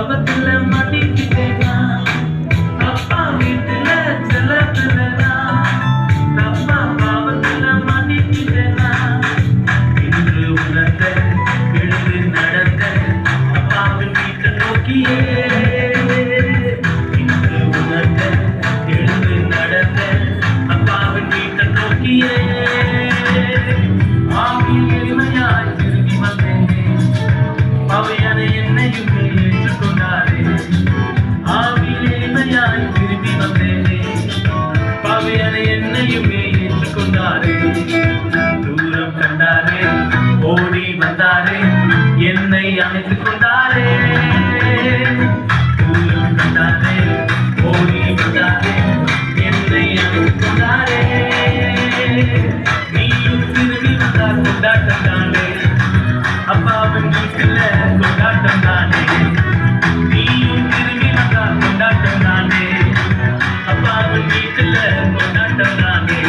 பாவத்துல மாட்டிக்கிட்டேனா அப்பா வீட்டுல செலவுலனா தப்பா பாவத்துல மாட்டிக்கிட்டேனா இன்று உணர்ந்த எழுந்து நடந்த அப்பாவின் வீட்டை நோக்கியே. தூரம் கண்டாரே ஓடி வந்தாரே என்னை அணைத்துக் கொண்டாரே. தூரம் கண்டாரே ஓடி வந்தாரே என்னை அணைத்துக் கொண்டாரே. நீயும் திரும்பி வந்தார் கொண்டாட்டம் தானே. அப்பாவின் வீட்டில் கொண்டாட்டம் தானே. நீயும் திரும்பி வந்தார் கொண்டாட்டம் தானே. அப்பாவின் வீட்டில் கொண்டாட்டம் தானே.